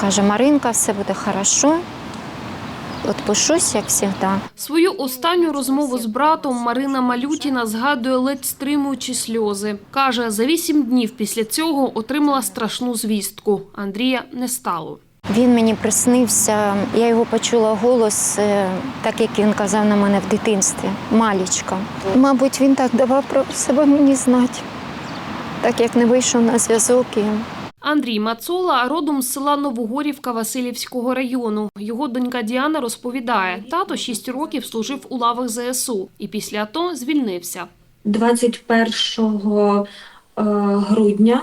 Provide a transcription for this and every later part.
Каже, Маринка, все буде хорошо. Отпишусь, як завжди. Свою останню розмову з братом Марина Малютіна згадує ледь стримуючи сльози. Каже, за вісім днів після цього отримала страшну звістку. Андрія не стало. Він мені приснився, я його почула голос, е, так як він казав на мене в дитинстві. Малічка. Мабуть, він так давав про себе мені знати, так як не вийшов на зв'язок. І... Андрій Мацола родом з села Новогорівка Васильівського району. Його донька Діана розповідає, тато шість років служив у лавах ЗСУ і після АТО звільнився. 21 е, грудня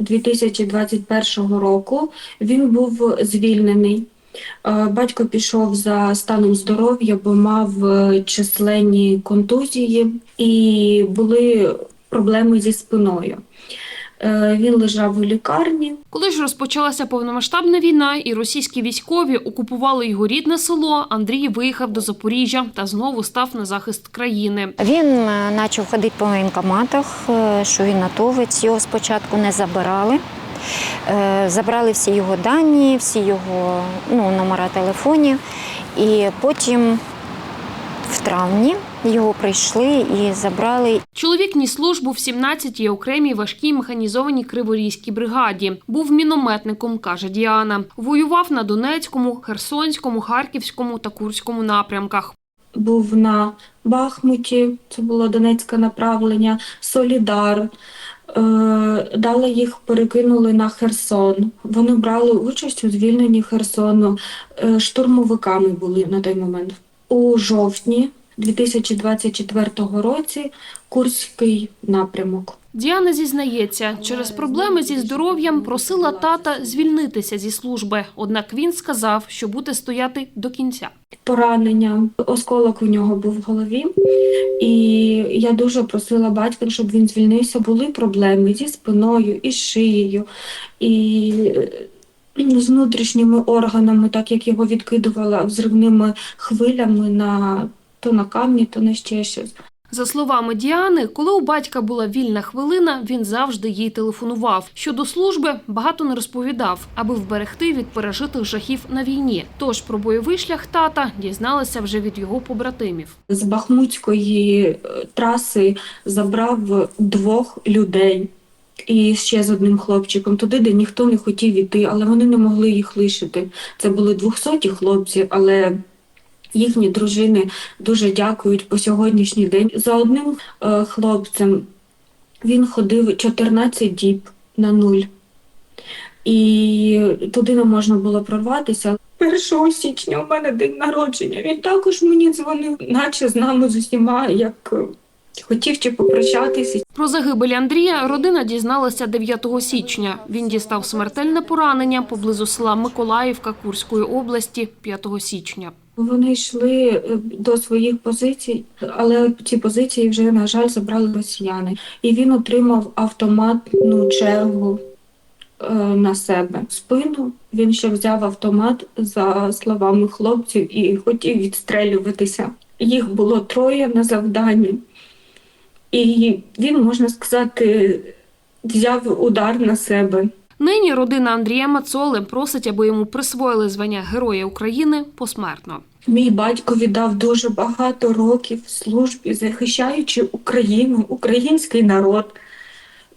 2021 року він був звільнений. Е, Батько пішов за станом здоров'я, бо мав е, численні контузії і були проблеми зі спиною. Е, Він лежав у лікарні. Коли ж розпочалася повномасштабна війна і російські військові окупували його рідне село, Андрій виїхав до Запоріжжя та знову став на захист країни. Він е, почав ходити по воєнкоматах, е, що він натовець. Його спочатку не забирали. Забрали всі його дані, всі його ну, номера телефонів. І потім в травні його прийшли і забрали. Чоловік ніс службу в 17-й окремій важкій механізованій криворізькій бригаді. Був мінометником, каже Діана. Воював на Донецькому, Херсонському, Харківському та Курському напрямках. був на Бахмуті, це було Донецьке направлення, Солідар. Е, Далі їх перекинули на Херсон. Вони брали участь у звільненні Херсону. Е, Штурмовиками були на той момент. У жовтні 2024 році Курський напрямок. Діана зізнається, через проблеми зі здоров'ям просила тата звільнитися зі служби. Однак він сказав, що буде стояти до кінця. Поранення, осколок у нього був в голові, і я дуже просила батька, щоб він звільнився. Були проблеми зі спиною, і шиєю, і з внутрішніми органами, так як його відкидувала взривними хвилями на то на камні, то на ще щось. За словами Діани, коли у батька була вільна хвилина, він завжди їй телефонував. Щодо служби багато не розповідав, аби вберегти від пережитих жахів на війні. Тож про бойовий шлях тата дізналася вже від його побратимів. З Бахмутської е, траси забрав двох людей. І ще з одним хлопчиком туди, де ніхто не хотів іти, але вони не могли їх лишити. Це були двохсоті хлопці, але їхні дружини дуже дякують по сьогоднішній день. За одним е, хлопцем він ходив 14 діб на нуль. І туди не можна було прорватися. 1 січня у мене день народження. Він також мені дзвонив, наче з нами з усіма, як хотів чи попрощатися. Про загибель Андрія родина дізналася 9 січня. Він дістав смертельне поранення поблизу села Миколаївка Курської області 5 січня. Вони йшли е, до своїх позицій, але ці позиції вже, на жаль, забрали росіяни. І він отримав автоматну чергу е, на себе. В спину він ще взяв автомат за словами хлопців і хотів відстрелюватися. Їх було троє на завданні, і він, можна сказати, взяв удар на себе. Нині родина Андрія Мацоли просить, аби йому присвоїли звання Героя України посмертно. Мій батько віддав дуже багато років службі, захищаючи Україну, український народ,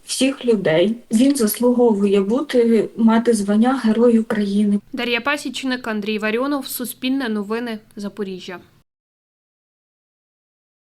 всіх людей. Він заслуговує бути мати звання Герой України. Дар'я Пасічник, Андрій Варіонов, Суспільне новини, Запоріжжя.